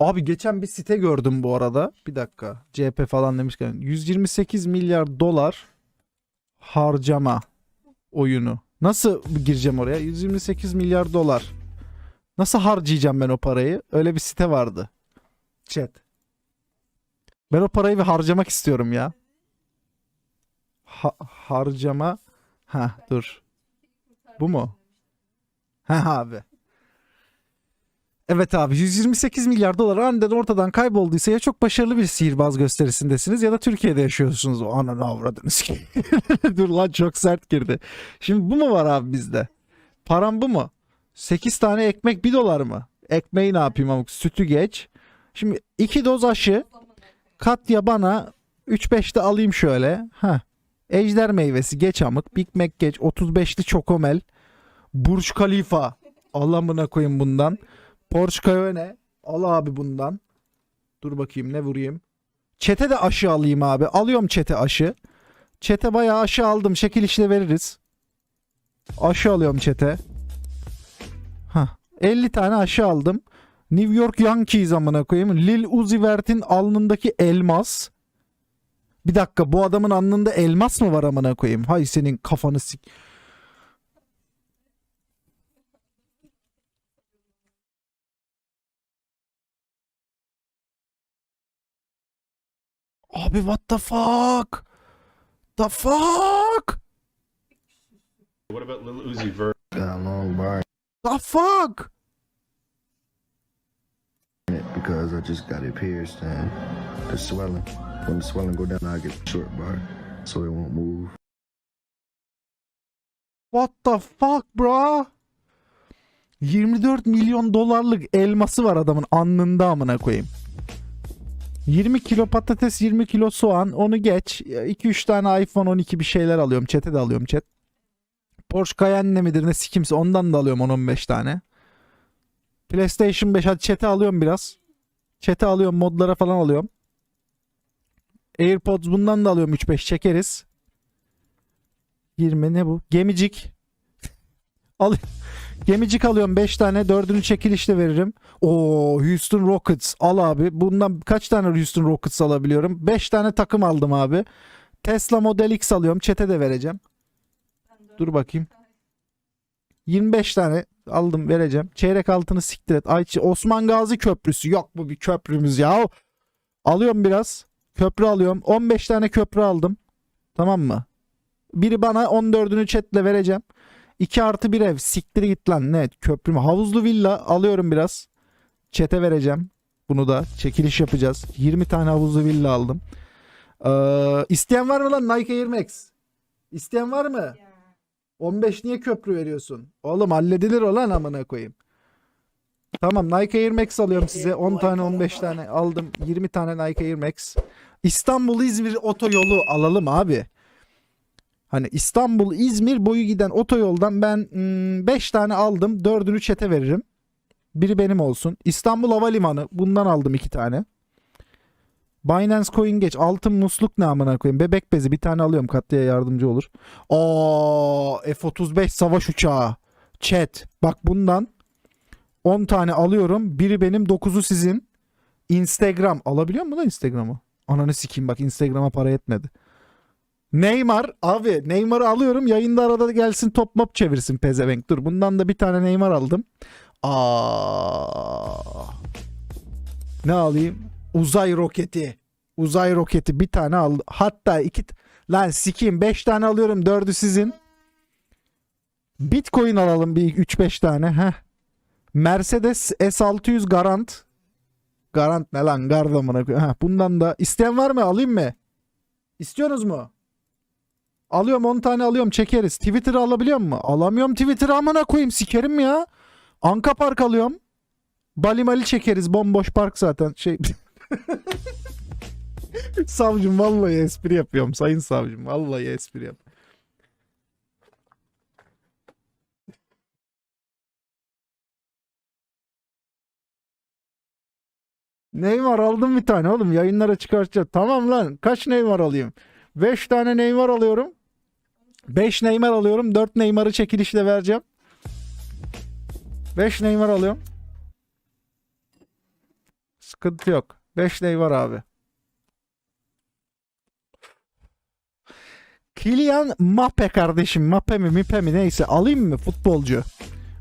Abi geçen bir site gördüm bu arada. Bir dakika. CHP falan demişken. 128 milyar dolar harcama oyunu. Nasıl gireceğim oraya? 128 milyar dolar. Nasıl harcayacağım ben o parayı? Öyle bir site vardı. Chat. Ben o parayı bir harcamak istiyorum ya. Ha- harcama. Ha dur. Bu mu? Ha abi. Evet abi 128 milyar dolar aniden ortadan kaybolduysa ya çok başarılı bir sihirbaz gösterisindesiniz ya da Türkiye'de yaşıyorsunuz. O ananı avradınız ki. Dur lan çok sert girdi. Şimdi bu mu var abi bizde? Param bu mu? 8 tane ekmek 1 dolar mı? Ekmeği ne yapayım amk? Sütü geç. Şimdi 2 doz aşı. Katya bana 3-5 de alayım şöyle. Ha. Ejder meyvesi geç amık. Big Mac geç. 35'li çokomel. Burj Khalifa. Allah'ımına koyayım bundan. Porsche Cayenne. Al abi bundan. Dur bakayım ne vurayım. Çete de aşı alayım abi. Alıyorum çete aşı. Çete bayağı aşı aldım. Şekil işte veririz. Aşı alıyorum çete. Hah. 50 tane aşı aldım. New York Yankees amına koyayım. Lil Uzi Vert'in alnındaki elmas. Bir dakika bu adamın alnında elmas mı var amına koyayım? Hay senin kafanı sik. Abi what the fuck? The fuck? What about Lil Uzi Vert? got long bar The fuck? in it because I just got it pierced and the swelling. When the swelling go down, I get the short bar so it won't move. What the fuck bro? 24 milyon dolarlık elması var adamın alnında amına koyayım. 20 kilo patates, 20 kilo soğan, onu geç. 2-3 tane iPhone 12 bir şeyler alıyorum. Chat'e de alıyorum chat. Porsche Cayenne midir ne sikimse ondan da alıyorum 10-15 tane. PlayStation 5 hadi chat'e alıyorum biraz. Chat'e alıyorum modlara falan alıyorum. AirPods bundan da alıyorum 3-5 çekeriz. 20 ne bu? Gemicik. Al Gemicik alıyorum 5 tane. Dördünü çekilişle veririm. O Houston Rockets al abi. Bundan kaç tane Houston Rockets alabiliyorum? 5 tane takım aldım abi. Tesla Model X alıyorum. Çete de vereceğim. Dur bakayım. 25 tane aldım vereceğim. Çeyrek altını siktir et. Ayçi Osman Gazi Köprüsü. Yok bu bir köprümüz ya. Alıyorum biraz. Köprü alıyorum. 15 tane köprü aldım. Tamam mı? Biri bana 14'ünü chatle vereceğim. 2 artı bir ev. Siktir git lan. Ne? Köprü mü? Havuzlu villa alıyorum biraz. Çete vereceğim. Bunu da çekiliş yapacağız. 20 tane havuzlu villa aldım. Ee, isteyen var mı lan Nike Air Max? İsteyen var mı? 15 niye köprü veriyorsun? Oğlum halledilir o lan amına koyayım. Tamam Nike Air Max alıyorum size. 10 tane 15 tane aldım. 20 tane Nike Air Max. İstanbul İzmir otoyolu alalım abi. Hani İstanbul İzmir boyu giden otoyoldan ben 5 tane aldım. 4'ünü çete veririm. Biri benim olsun. İstanbul Havalimanı bundan aldım 2 tane. Binance Coin geç. Altın musluk ne amına koyayım. Bebek bezi bir tane alıyorum. Katlıya yardımcı olur. Aa F-35 savaş uçağı. Chat. Bak bundan 10 tane alıyorum. Biri benim 9'u sizin. Instagram. Alabiliyor mu lan Instagram'ı? Ananı sikeyim bak Instagram'a para yetmedi. Neymar abi Neymar'ı alıyorum yayında arada gelsin top mop çevirsin pezevenk. Dur bundan da bir tane Neymar aldım. Aa. Ne alayım? Uzay roketi. Uzay roketi bir tane aldım. Hatta iki lan sikeyim 5 tane alıyorum. Dördü sizin. Bitcoin alalım bir 3-5 tane. Heh. Mercedes S600 Garant. Garant ne lan? Koy. Heh, bundan da isteyen var mı? Alayım mı? İstiyorsunuz mu? Alıyorum 10 tane alıyorum çekeriz. Twitter'ı alabiliyor mu? Alamıyorum Twitter'ı amına koyayım sikerim ya. Anka Park alıyorum. Bali Mali çekeriz bomboş park zaten şey. savcım vallahi espri yapıyorum sayın savcım vallahi espri yap. Neymar aldım bir tane oğlum yayınlara çıkartacağız. Tamam lan kaç Neymar alayım? 5 tane Neymar alıyorum. 5 Neymar alıyorum. 4 Neymar'ı çekilişle vereceğim. 5 Neymar alıyorum. Sıkıntı yok. 5 ney var abi. Kylian Mbappe kardeşim. Mbappe mi Mipe mi neyse alayım mı futbolcu?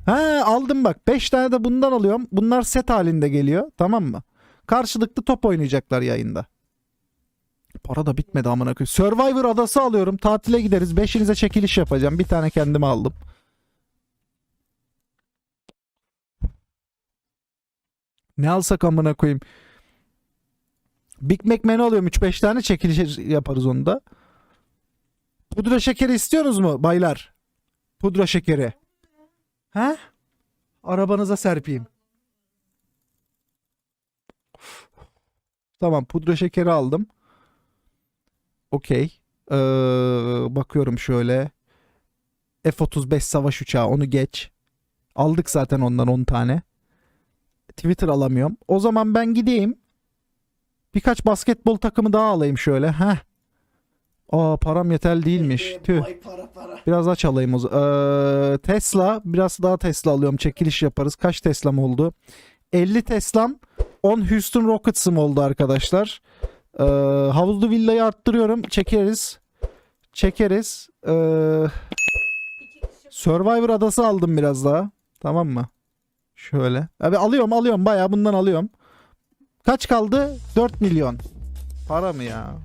Ha aldım bak. 5 tane de bundan alıyorum. Bunlar set halinde geliyor. Tamam mı? Karşılıklı top oynayacaklar yayında. Para da bitmedi amına koyayım. Survivor adası alıyorum. Tatile gideriz. Beşinize çekiliş yapacağım. Bir tane kendime aldım. Ne alsak amına koyayım? Big Mac menü alıyorum. 3-5 tane çekiliş yaparız onu da. Pudra şekeri istiyorsunuz mu baylar? Pudra şekeri. He? Arabanıza serpeyim. Tamam pudra şekeri aldım. Okey. Ee, bakıyorum şöyle. F-35 savaş uçağı onu geç. Aldık zaten ondan 10 tane. Twitter alamıyorum. O zaman ben gideyim. Birkaç basketbol takımı daha alayım şöyle. Heh. Aa param yeterli değilmiş. Tüh. Biraz aç alayım o zaman. Ee, Tesla. Biraz daha Tesla alıyorum. Çekiliş yaparız. Kaç Tesla'm oldu? 50 Tesla'm. 10 Houston Rockets'ım oldu arkadaşlar. Ee, havuzlu villayı arttırıyorum. Çekeriz. Çekeriz. Ee, Survivor adası aldım biraz daha. Tamam mı? Şöyle. Abi alıyorum alıyorum. Bayağı bundan alıyorum. Kaç kaldı? 4 milyon. Para mı ya?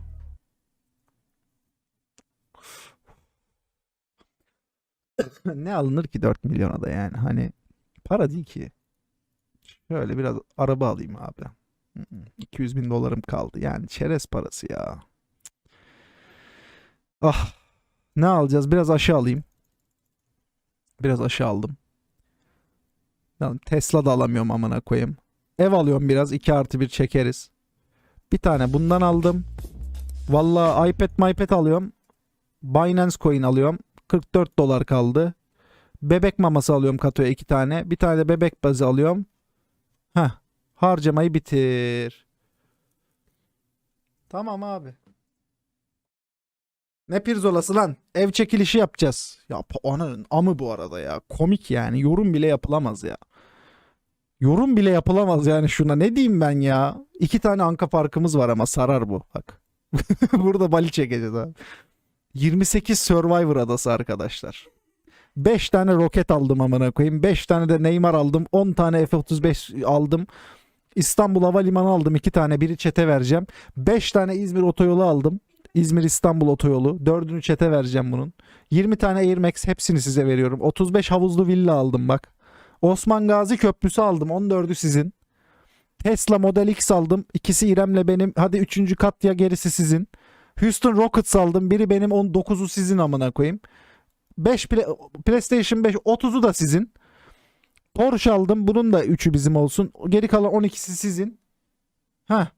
ne alınır ki 4 milyona da yani hani para değil ki. Şöyle biraz araba alayım abi. Hı hı. 200 bin dolarım kaldı yani çerez parası ya. Ah ne alacağız biraz aşağı alayım. Biraz aşağı aldım. Lan Tesla da alamıyorum amına koyayım. Ev alıyorum biraz 2 artı 1 çekeriz. Bir tane bundan aldım. Valla iPad iPad alıyorum. Binance Coin alıyorum. 44 dolar kaldı. Bebek maması alıyorum katoya 2 tane. Bir tane de bebek bazı alıyorum. Heh. Harcamayı bitir. Tamam abi. Ne pirzolası lan? Ev çekilişi yapacağız. Ya ananın amı bu arada ya. Komik yani. Yorum bile yapılamaz ya. Yorum bile yapılamaz yani şuna. Ne diyeyim ben ya? İki tane anka farkımız var ama sarar bu. Bak. Burada bali çekeceğiz abi. 28 Survivor adası arkadaşlar. 5 tane roket aldım amına koyayım. 5 tane de Neymar aldım. 10 tane F-35 aldım. İstanbul Havalimanı aldım. 2 tane. Biri çete vereceğim. 5 tane İzmir otoyolu aldım. İzmir İstanbul otoyolu. 4'ünü çete vereceğim bunun. 20 tane Air Max hepsini size veriyorum. 35 havuzlu villa aldım bak. Osman Gazi Köprüsü aldım. 14'ü sizin. Tesla Model X aldım. İkisi İrem'le benim. Hadi 3. kat ya gerisi sizin. Houston Rockets aldım. Biri benim 19'u sizin amına koyayım. 5 PlayStation 5 30'u da sizin. Porsche aldım. Bunun da 3'ü bizim olsun. Geri kalan 12'si sizin. Ha.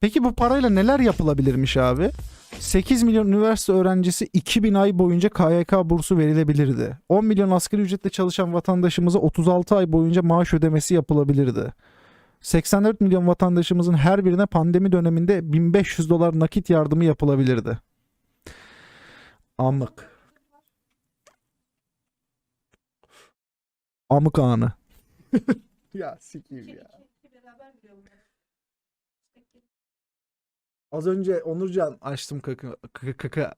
Peki bu parayla neler yapılabilirmiş abi? 8 milyon üniversite öğrencisi 2000 ay boyunca KYK bursu verilebilirdi. 10 milyon asgari ücretle çalışan vatandaşımıza 36 ay boyunca maaş ödemesi yapılabilirdi. 84 milyon vatandaşımızın her birine pandemi döneminde 1500 dolar nakit yardımı yapılabilirdi. Amık. Amık anı. ya sikiyim ya. Az önce Onurcan açtım kaka kaka kaka.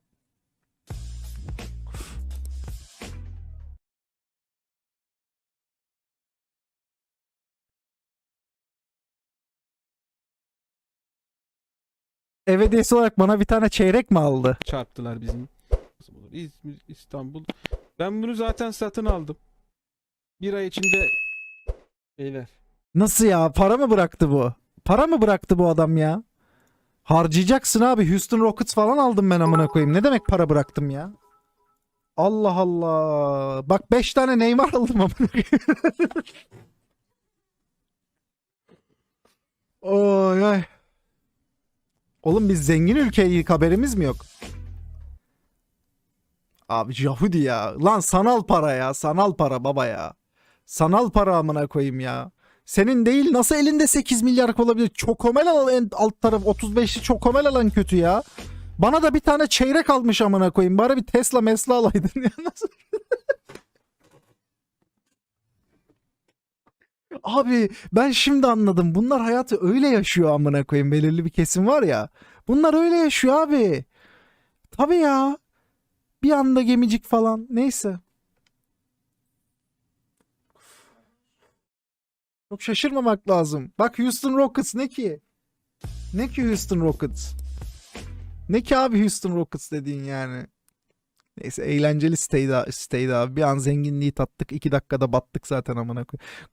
Ev hediyesi olarak bana bir tane çeyrek mi aldı? çarptılar bizim. İzmir, İstanbul. Ben bunu zaten satın aldım. Bir ay içinde beyler. Nasıl ya? Para mı bıraktı bu? Para mı bıraktı bu adam ya? Harcayacaksın abi. Houston Rockets falan aldım ben amına koyayım. Ne demek para bıraktım ya? Allah Allah. Bak 5 tane Neymar aldım amına koyayım. Oy ay. Oğlum biz zengin ülkeyi haberimiz mi yok? Abi Yahudi ya. Lan sanal para ya. Sanal para baba ya. Sanal para amına koyayım ya. Senin değil nasıl elinde 8 milyar olabilir? Çokomel al en alt taraf 35'li çokomel alan kötü ya. Bana da bir tane çeyrek almış amına koyayım. Bari bir Tesla mesla alaydın ya. Abi ben şimdi anladım. Bunlar hayatı öyle yaşıyor amına koyayım. Belirli bir kesim var ya. Bunlar öyle yaşıyor abi. Tabii ya. Bir anda gemicik falan. Neyse. Çok şaşırmamak lazım. Bak Houston Rockets ne ki? Ne ki Houston Rockets? Ne ki abi Houston Rockets dediğin yani? Neyse eğlenceli siteydi, siteydi abi. Bir an zenginliği tattık. iki dakikada battık zaten amına koyayım.